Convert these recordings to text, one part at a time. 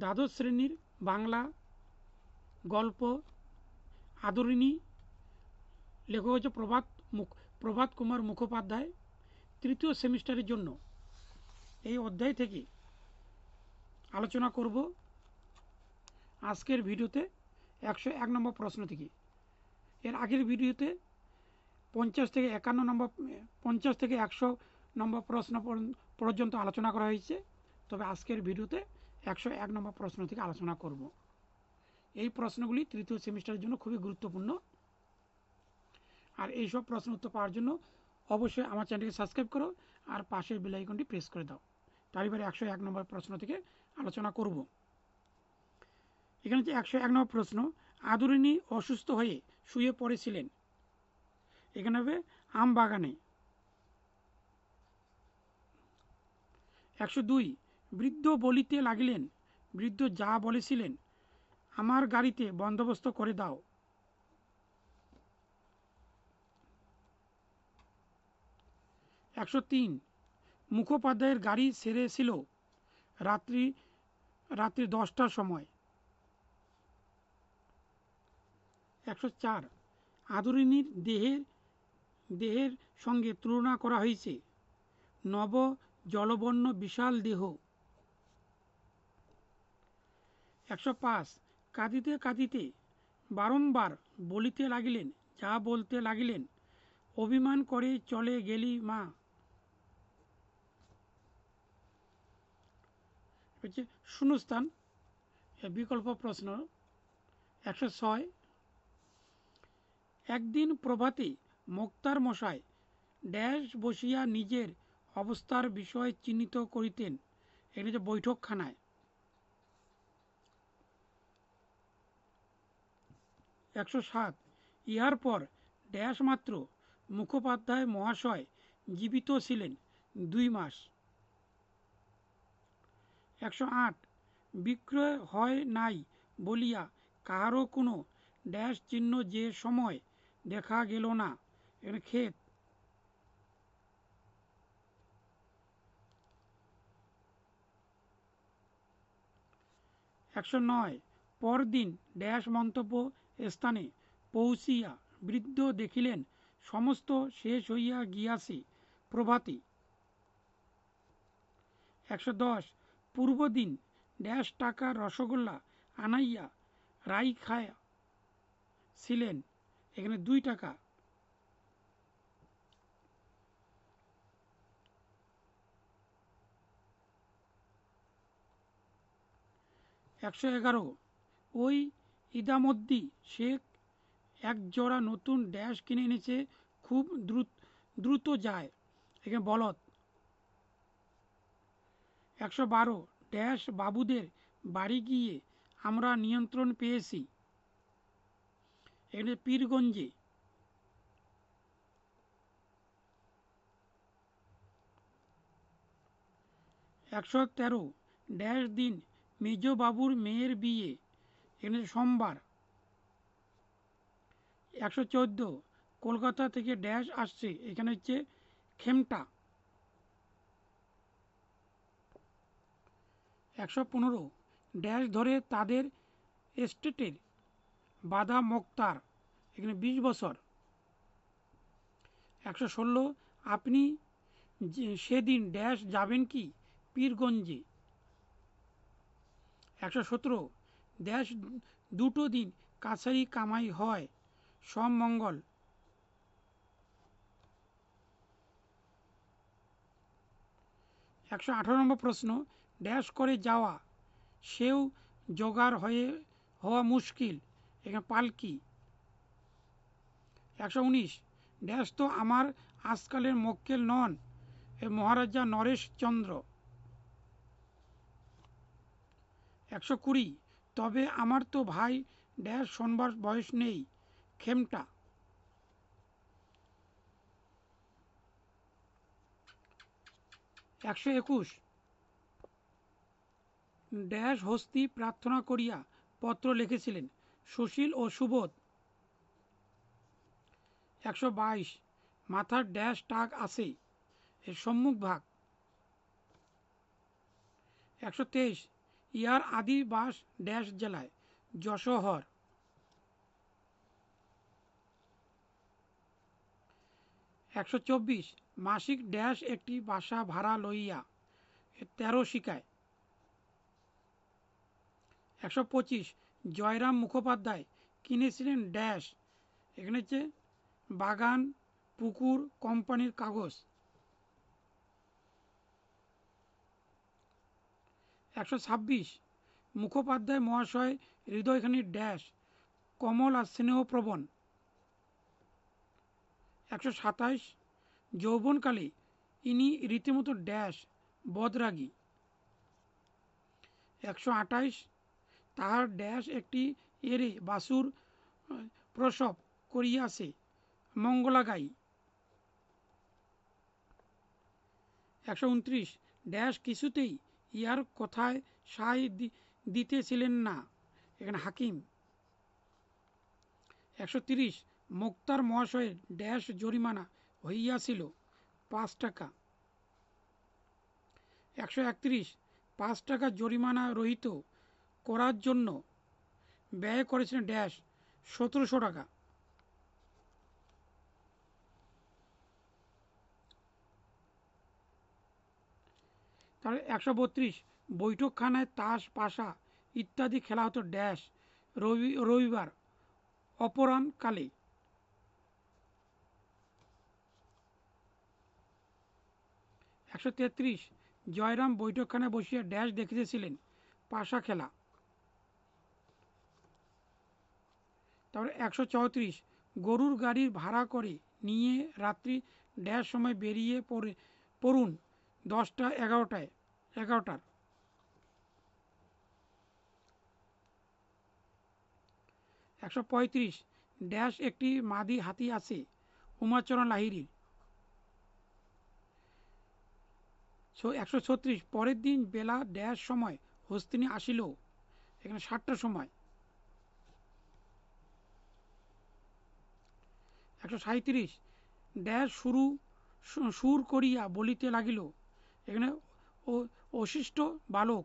দ্বাদশ শ্রেণির বাংলা গল্প আদরিণী, লেখক হচ্ছে প্রভাত মুখ, প্রভাত কুমার মুখোপাধ্যায়, তৃতীয় সেমিস্টারের জন্য। এই অধ্যায় থেকে আলোচনা করব আজকের ভিডিওতে একশো এক নম্বর প্রশ্ন থেকে। এর আগের ভিডিওতে পঞ্চাশ থেকে একান্ন নম্বর, পঞ্চাশ থেকে একশো নম্বর প্রশ্ন পর্যন্ত আলোচনা করা হয়েছে। তবে আজকের ভিডিওতে একশো এক নম্বর প্রশ্ন থেকে আলোচনা করব। এই প্রশ্নগুলি তৃতীয় সেমিস্টারের জন্য খুবই গুরুত্বপূর্ণ। আর এইসব প্রশ্ন উত্তর পাওয়ার জন্য অবশ্যই আমার চ্যানেলকে সাবস্ক্রাইব করো আর পাশের বেলাইকনটি প্রেস করে দাও। তার এবারে একশো এক নম্বর প্রশ্ন থেকে আলোচনা করব। এখানে যে একশো এক নম্বর প্রশ্ন আদরিণী অসুস্থ হয়ে শুয়ে পড়েছিলেন। এখানে হবে আম বাগানে একশো দুই বৃদ্ধ বলিতে লাগিলেন, বৃদ্ধ যা বলেছিলেন, আমার গাড়িতে বন্দোবস্ত করে দাও। একশো তিন, মুখোপাধ্যায়ের গাড়ি সেরেছিল রাত্রি রাত্রি দশটার সময়। একশো চার আদরিণীর দেহের দেহের সঙ্গে তুলনা করা হয়েছে। নব জলবর্ণ বিশাল দেহ। একশো পাঁচ। কাঁদিতে কাঁদিতে বারংবার বলিতে লাগিলেন, যা বলতে লাগিলেন, অভিমান করে চলে গেলি মা। হচ্ছে শূন্যস্থান বিকল্প প্রশ্ন। একশো ছয়। একদিন প্রভাতে মোক্তার মশাই ড্যাশ বসিয়া নিজের অবস্থার বিষয় চিহ্নিত করিতেন। এখানে যে বৈঠকখানায়। একশো সাত। ইহার পর ড্যাশ মাত্র মুখোপাধ্যায় মহাশয় জীবিত ছিলেন দুই মাস। একশো আট। বিক্রয় হয় নাই বলিয়া কাহারও কোনো ড্যাশ চিহ্ন যে সময় দেখা গেল না, এর ক্ষেত। একশো নয়। পরদিন ড্যাশ মন্তব্য স্থানে পৌঁছিয়া বৃদ্ধ দেখিলেন, সমস্ত শেষ হইয়া গিয়াছে, প্রভাতী। একশো দশ, পূর্বদিন ড্যাশ টাকা রসগোল্লা আনাইয়া রাই খায়া ছিলেন, এখানে দুই টাকা। একশো এগারো, ওই ইদামদ্দি শেখ এক জোড়া নতুন ড্যাশ কিনে এনেছে, খুব দ্রুত দ্রুত যায়। এখানে বলদ। একশো বারো, ড্যাশ বাবুদের বাড়ি গিয়ে আমরা নিয়ন্ত্রণ পেয়েছি। এখানে পীরগঞ্জে। একশো তেরো, ড্যাশ দিন মেজবাবুর মেয়ের বিয়ে। এখানে সোমবার। একশো চোদ্দ কলকাতা থেকে ড্যাশ আসছে। এখানে হচ্ছে খেমটা। একশো পনেরো ড্যাশ ধরে তাদের এস্টেটের বাধা মোক্তার। এখানে বিশ বছর। একশো ষোলো আপনি সেদিন ড্যাশ যাবেন কি? পীরগঞ্জে। একশো সতেরো ড্যাশ দুটো দিন কাছারি কামাই হয়, সম মঙ্গল। একশো আঠারো নম্বর প্রশ্ন ড্যাশ করে যাওয়া, সেও জোগাড় হয়ে হওয়া মুশকিল, এখানে পালকি একশো উনিশ ড্যাশ তো আমার আজকালের মক্কেল নন, এ মহারাজা নরেশ চন্দ্র। একশো কুড়ি তবে আমার তো ভাই ড্যাশ শোনবার বয়স নেই, খেমটা। একশো একুশ। ড্যাশ হস্তি প্রার্থনা করিয়া পত্র লিখেছিলেন সুশীল ও সুবোধ। একশো বাইশ। মাথার ড্যাশ টাক আছে এর সম্মুখ ভাগ। একশো তেইশ। ইয়ার আদি বাস ড্যাশ জেলায় যশোহর। একশো চব্বিশ, মাসিক ড্যাশ একটি বাসা ভাড়া লইয়া তেরো শিকায়। একশো পঁচিশ, জয়রাম মুখোপাধ্যায় কিনেছিলেন ড্যাশ। এখানে হচ্ছে বাগান, পুকুর, কোম্পানির কাগজ। একশো ছাব্বিশ। মুখোপাধ্যায় মহাশয় হৃদয়খানির ড্যাশ, কমল আর স্নেহপ্রবণ। একশো সাতাইশ, যৌবনকালে ইনি রীতিমতো ড্যাশ, বদরাগী। একশো আঠাইশ, তাহার ড্যাশ একটি এরে, বাসুর, প্রসব করিয়াছে মঙ্গলাগাই একশো উনত্রিশ, ড্যাশ কিছুতেই ইয়ার কথায় সাই দিতেছিলেন না। এখানে হাকিম। একশো তিরিশ, মুক্তার মহাশয়ের ড্যাশ জরিমানা হইয়াছিল পাঁচ টাকা। একশো একত্রিশ, পাঁচ টাকা জরিমানা রহিত করার জন্য ব্যয় করেছিলেন ড্যাশ সতেরোশো টাকা। তাহলে একশো বত্রিশ। বৈঠকখানায় তাস, পাশা ইত্যাদি খেলা হতো ড্যাশ। রবি, রবিবার অপরাহ্নকালে। একশো তেত্রিশ। জয়রাম বৈঠকখানায় বসিয়া ড্যাশ দেখিতেছিলেন, পাশা খেলা। তারপরে একশো চৌত্রিশ। গরুর গাড়ির ভাড়া করে নিয়ে রাত্রি ড্যাশ সময় বেরিয়ে পড়ে, পড়ুন দশটা এগারোটায়। এগারোটার একশো পঁয়ত্রিশ, ড্যাশ একটি মাদি হাতি আছে, উমাচরণ লাহিরির একশো ছত্রিশ, পরের দিন বেলা ড্যাশ সময়, হস্তিনী আসিল, এখানে সাতটার সময়। একশো সাঁত্রিশ ড্যাশ শুরু সুর করিয়া বলিতে লাগিল, এখানে অশিষ্ট বালক।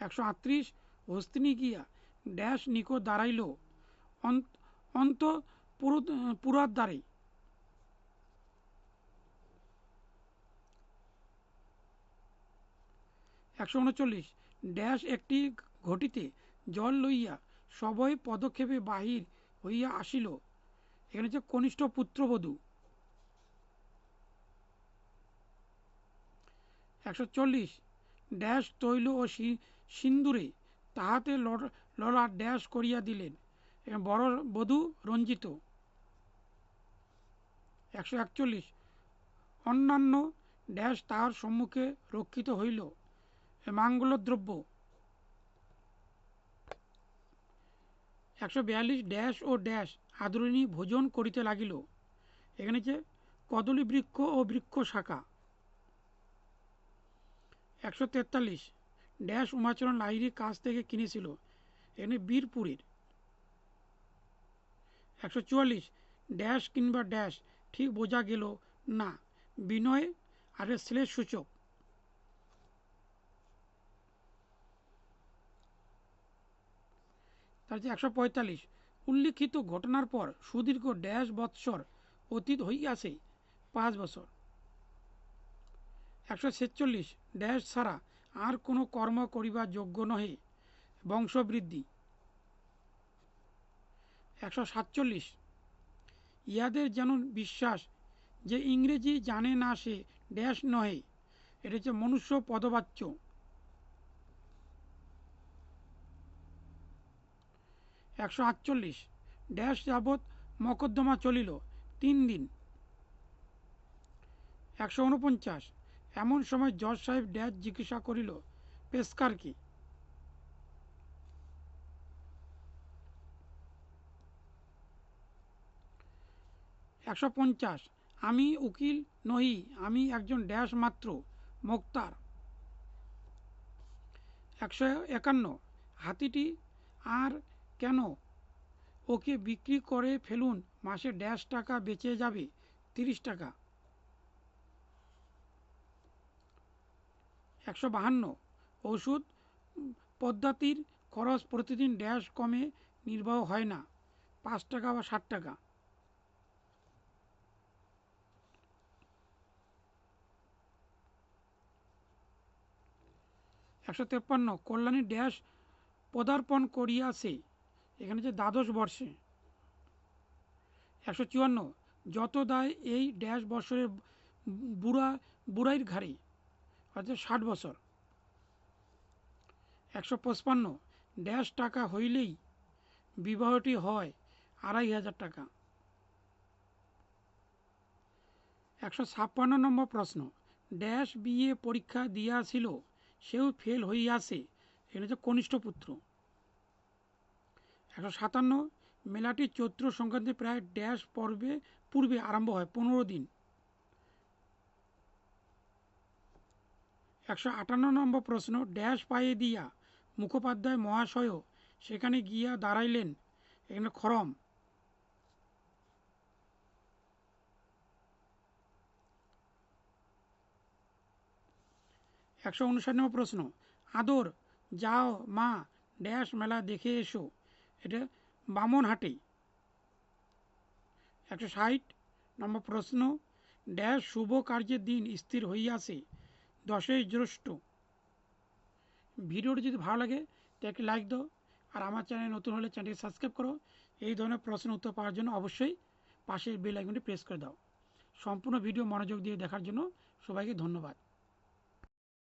একশো আটত্রিশ হস্তিনী গিয়া ড্যাশ নিকট দাঁড়াইল। অন্ত পুরার দ্বারে। একশো উনচল্লিশ ড্যাশ একটি ঘটিতে জল লইয়া সবই পদক্ষেপে বাহির হইয়া আসিল। এখানে হচ্ছে কনিষ্ঠ পুত্রবধূ। একশো চল্লিশ। ড্যাশ তৈল ও সিন্দুরে তাহাতে লড়া ড্যাশ করিয়া দিলেন। এবং বড় বধূ রঞ্জিত। একশো একচল্লিশ। অন্যান্য ড্যাশ তাহার সম্মুখে রক্ষিত হইল। মাঙ্গলদ্রব্য। একশো বিয়াল্লিশ। ড্যাশ ও ড্যাশ আদরণী ভোজন করিতে লাগিল। এখানে যে কদলী বৃক্ষ ও বৃক্ষ শাখা। একশো তেতাল্লিশ। ড্যাশ উমাচরণ লাহিরির কাছ থেকে কিনেছিল। এখানে বীরপুরের। একশো চুয়াল্লিশ। ড্যাশ কিংবা ড্যাশ, ঠিক বোঝা গেল না। বিনয় আর শ্লেষ সূচক। তার যে একশো পঁয়তাল্লিশ। উল্লিখিত ঘটনার পর সুদীর্ঘ ড্যাশ বৎসর অতীত হইয়াছে। পাঁচ বছর। একশো ছেচল্লিশ ড্যাশ ছাড়া আর কোনো কর্ম করিবার যোগ্য নহে। বংশবৃদ্ধি। একশো সাতচল্লিশ। ইহাদের যেন বিশ্বাস যে ইংরেজি জানে না সে ড্যাশ নহে, এটা হচ্ছে মনুষ্য পদবাচ্য। একশো আটচল্লিশ। ড্যাশ যাবৎ মকদ্দমা চলিল তিন দিন। একশো উনপঞ্চাশ। এমন সময় জজ সাহেব ড্যাশ জিজ্ঞাসা করিল পেস্কার কি? একশো পঞ্চাশ। আমি উকিল নহি, আমি একজন ড্যাশ মাত্র, মোক্তার। একশো একান্ন। হাতিটি আর কেন? ওকে বিক্রি করে ফেলুন, মাসে ড্যাশ টাকা বেঁচে যাবে, তিরিশ টাকা। একশো বাহান্ন। ওষুধ, পদ্ধতির খরচ প্রতিদিন ড্যাশ কমে নির্বাহ হয় না। পাঁচ টাকা বা ষাট টাকা। একশো তেপ্পান্ন। কল্যাণী ড্যাশ পদার্পণ করিয়াছে। এখানে যে দ্বাদশ বর্ষে। একশো চুয়ান্ন। যত দায় এই ড্যাশ বছরের বুড়া, বুড়াইর ঘাড়ে। অর্থাৎ ষাট বছর। একশো পঁচপান্ন ড্যাশ টাকা হইলেই বিবাহটি হয় আড়াই হাজার টাকা। একশো ছাপ্পান্ন নম্বর প্রশ্ন, ড্যাশ বিএ পরীক্ষা দিয়াছিল, সেও ফেল হইয়াছে এখানে হচ্ছে কনিষ্ঠ পুত্র। একশো সাতান্ন, মেলাটি চৈত্র সংক্রান্তি প্রায় ড্যাশ পর্বে, পূর্বে আরম্ভ হয়, পনেরো দিন। একশো আটান্ন নম্বর প্রশ্ন, ড্যাশ পায়ে দিয়া মুখোপাধ্যায় মহাশয় সেখানে গিয়া দাঁড়াইলেন। এখানে খরম। একশো উনষাট নম্বর প্রশ্ন, আদর, যাও মা, ড্যাশ মেলা দেখে এসো। এটা বামনহাটে। একশো ষাট নম্বর প্রশ্ন, ড্যাশ শুভ কার্যের দিন স্থির হইয়াছে। দশই জ্যৈষ্ঠ। ভিডিওটি যদি ভালো লাগে, তো একটি লাইক দাও। আর আমার চ্যানেল নতুন হলে চ্যানেলটি সাবস্ক্রাইব করো। এই ধরনের প্রশ্ন উত্তর পাওয়ার জন্য অবশ্যই পাশের বেল আইকনটি প্রেস করে দাও। সম্পূর্ণ ভিডিও মনোযোগ দিয়ে দেখার জন্য সবাইকে ধন্যবাদ।